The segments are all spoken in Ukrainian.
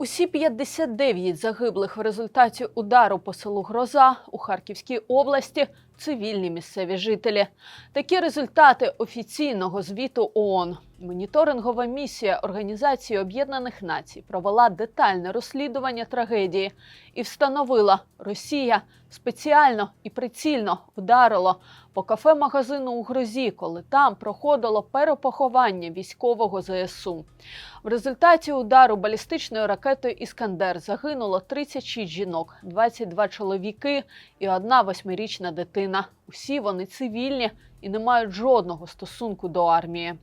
Усі 59 загиблих в результаті удару по селу Гроза у Харківській області цивільні місцеві жителі. Такі результати офіційного звіту ООН. Моніторингова місія Організації Об'єднаних Націй провела детальне розслідування трагедії і встановила, Росія спеціально і прицільно вдарила по кафе-магазину у Грозі, коли там проходило перепоховання військового ЗСУ. В результаті удару балістичною ракетою Іскандер загинуло 36 жінок, 22 чоловіки і одна восьмирічна дитина. Усі вони цивільні і не мають жодного стосунку до армії.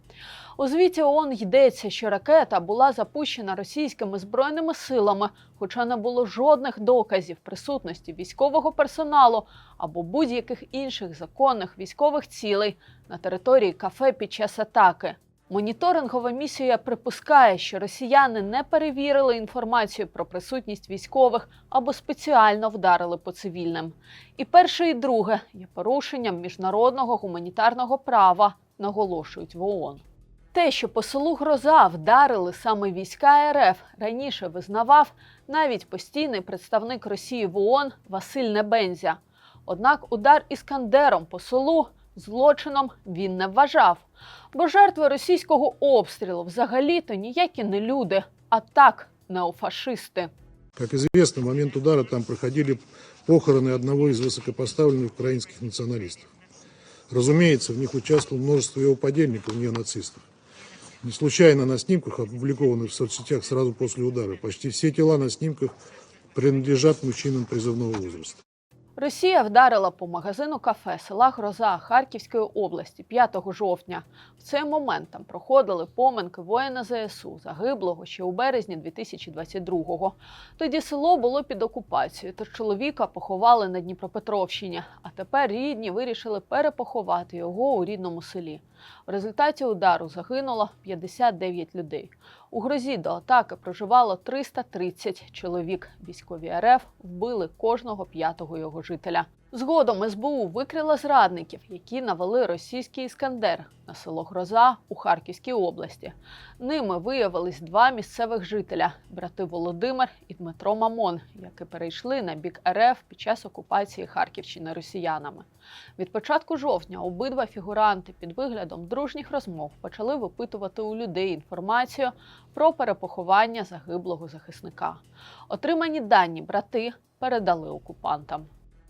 У звіті ООН йдеться, що ракета була запущена російськими збройними силами, хоча не було жодних доказів присутності військового персоналу або будь-яких інших законних військових цілей на території кафе під час атаки. Моніторингова місія припускає, що росіяни не перевірили інформацію про присутність військових або спеціально вдарили по цивільним. І перше, і друге є порушенням міжнародного гуманітарного права, наголошують в ООН. Те, що по селу Гроза вдарили саме війська РФ, раніше визнавав навіть постійний представник Росії в ООН Василь Небензя. Однак удар іскандером по селу злочином він не вважав. Бо жертви російського обстрілу взагалі-то ніякі не люди, а так неофашисти. Как известно, в момент удара там проходили похороны одного из высокопоставленных украинских националистов. Разумеется, в них участвовало множество его подельников, неонацистов. Не случайно на снимках, опубликованных в соцсетях сразу после удара, почти все тела на снимках принадлежат мужчинам призывного возраста. Росія вдарила по магазину кафе села Гроза Харківської області 5 жовтня. В цей момент там проходили поминки воїна ЗСУ, загиблого ще у березні 2022-го. Тоді село було під окупацією, тож чоловіка поховали на Дніпропетровщині. А тепер рідні вирішили перепоховати його у рідному селі. В результаті удару загинуло 59 людей. У грозі до атаки проживало 330 чоловік. Військові РФ вбили кожного п'ятого його жителя. Згодом СБУ викрила зрадників, які навели російський іскандер на село Гроза у Харківській області. Ними виявились два місцевих жителя брати Володимир і Дмитро Мамон, які перейшли на бік РФ під час окупації Харківщини росіянами. Від початку жовтня обидва фігуранти під виглядом дружніх розмов почали випитувати у людей інформацію про перепоховання загиблого захисника. Отримані дані брати передали окупантам.